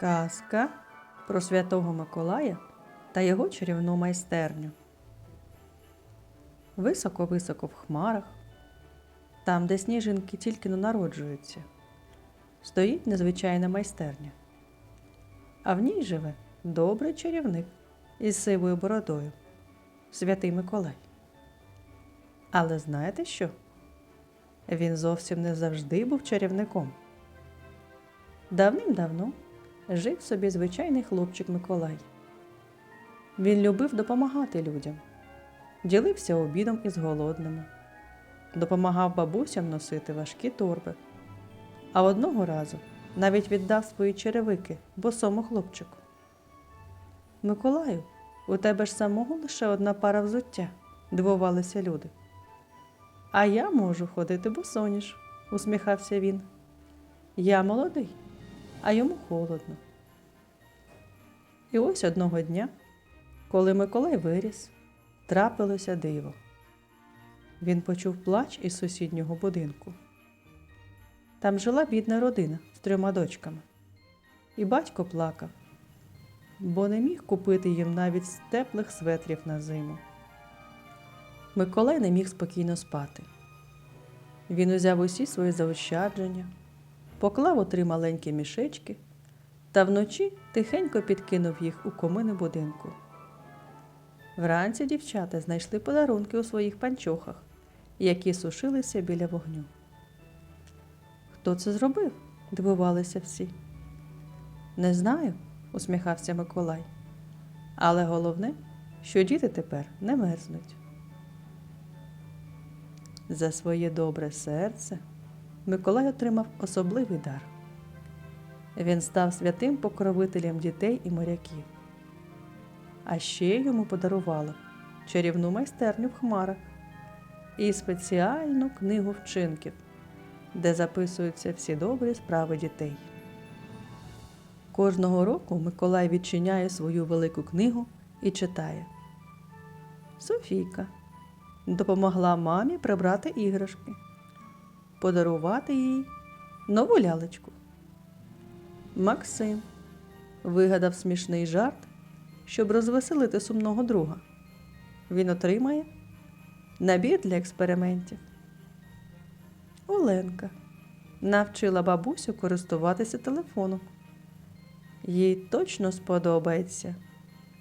Казка про святого Миколая та його чарівну майстерню. Високо-високо в хмарах, там, де сніжинки тільки но народжуються, стоїть незвичайна майстерня. А в ній живе добрий чарівник із сивою бородою, святий Миколай. Але знаєте що? Він зовсім не завжди був чарівником. Давним-давно жив собі звичайний хлопчик Миколай. Він любив допомагати людям, ділився обідом із голодними, допомагав бабусям носити важкі торби. А одного разу навіть віддав свої черевики босому хлопчику. Миколаю, у тебе ж самого лише одна пара взуття, дивувалися люди. А я можу ходити босоніж, усміхався він. Я молодий, а йому холодно. І ось одного дня, коли Миколай виріс, трапилося диво. Він почув плач із сусіднього будинку. Там жила бідна родина з трьома дочками. І батько плакав, бо не міг купити їм навіть теплих светрів на зиму. Миколай не міг спокійно спати. Він узяв усі свої заощадження, поклав у три маленькі мішечки та вночі тихенько підкинув їх у комини будинку. Вранці дівчата знайшли подарунки у своїх панчохах, які сушилися біля вогню. Хто це зробив? дивувалися всі. Не знаю, усміхався Миколай. Але головне, що діти тепер не мерзнуть. За своє добре серце Миколай отримав особливий дар. Він став святим покровителем дітей і моряків. А ще йому подарували чарівну майстерню в хмарах і спеціальну книгу вчинків, де записуються всі добрі справи дітей. Кожного року Миколай відчиняє свою велику книгу і читає. Софійка допомогла мамі прибрати іграшки, подарувати їй нову лялечку. Максим вигадав смішний жарт, щоб розвеселити сумного друга. Він отримає набір для експериментів. Оленка навчила бабусю користуватися телефоном. Їй точно сподобається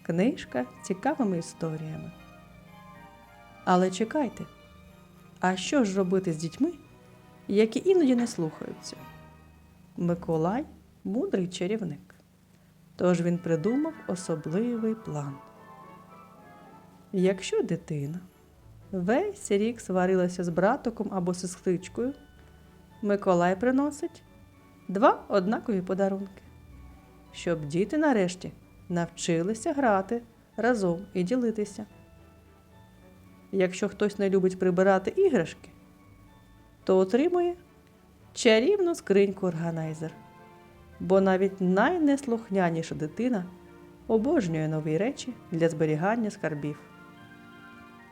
книжка з цікавими історіями. Але чекайте, а що ж робити з дітьми, які іноді не слухаються? Миколай мудрий чарівник. Тож він придумав особливий план. Якщо дитина весь рік сварилася з братиком або сестричкою, Миколай приносить два однакові подарунки, щоб діти нарешті навчилися грати разом і ділитися. Якщо хтось не любить прибирати іграшки, то отримує чарівну скриньку органайзер. Бо навіть найнеслухняніша дитина обожнює нові речі для зберігання скарбів.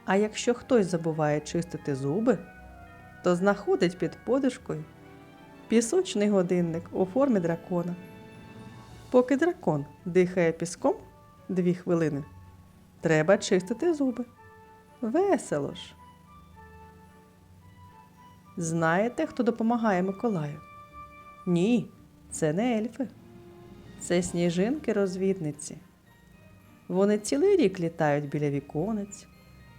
А якщо хтось забуває чистити зуби, то знаходить під подушкою пісочний годинник у формі дракона. Поки дракон дихає піском дві хвилини, треба чистити зуби. Весело ж. Знаєте, хто допомагає Миколаю? Ні, це не ельфи. Це сніжинки-розвідниці. Вони цілий рік літають біля віконець,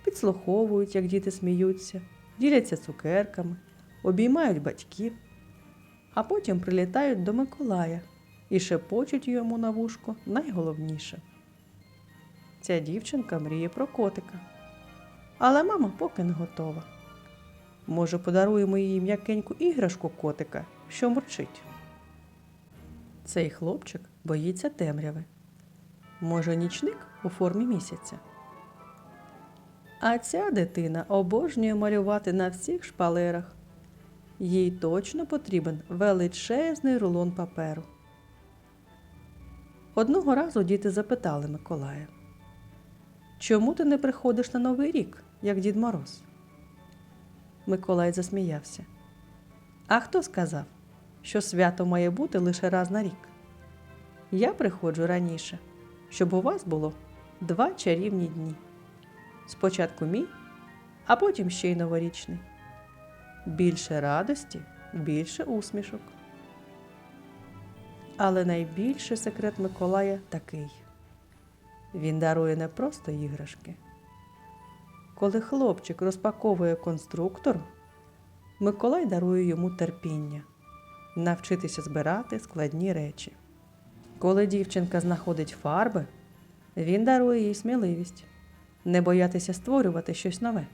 підслуховують, як діти сміються, діляться цукерками, обіймають батьків, а потім прилітають до Миколая і шепочуть йому на вушко найголовніше. Ця дівчинка мріє про котика. Але мама поки не готова. Може, подаруємо їй м'якеньку іграшку котика, що мурчить. Цей хлопчик боїться темряви. Може, нічник у формі місяця. А ця дитина обожнює малювати на всіх шпалерах. Їй точно потрібен величезний рулон паперу. Одного разу діти запитали Миколая. Чому ти не приходиш на Новий рік, як Дід Мороз? Миколай засміявся. А хто сказав, що свято має бути лише раз на рік? Я приходжу раніше, щоб у вас було два чарівні дні. Спочатку мій, а потім ще й новорічний. Більше радості, більше усмішок. Але найбільший секрет Миколая такий: він дарує не просто іграшки. Коли хлопчик розпаковує конструктор, Миколай дарує йому терпіння навчитися збирати складні речі. Коли дівчинка знаходить фарби, він дарує їй сміливість не боятися створювати щось нове.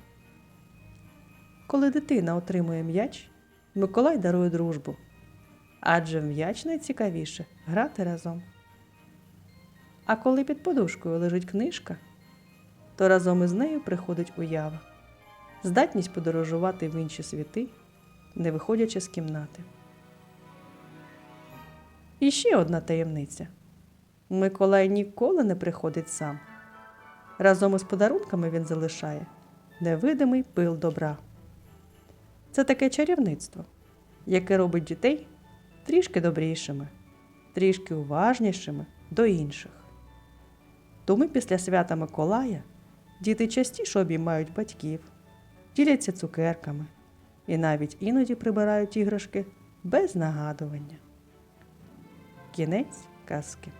Коли дитина отримує м'яч, Миколай дарує дружбу, адже в м'яч найцікавіше грати разом. А коли під подушкою лежить книжка, то разом із нею приходить уява, здатність подорожувати в інші світи, не виходячи з кімнати. І ще одна таємниця. Миколай ніколи не приходить сам. Разом із подарунками він залишає невидимий пил добра. Це таке чарівництво, яке робить дітей трішки добрішими, трішки уважнішими до інших. Тому після свята Миколая діти частіше обіймають батьків, діляться цукерками і навіть іноді прибирають іграшки без нагадування. Кінець казки.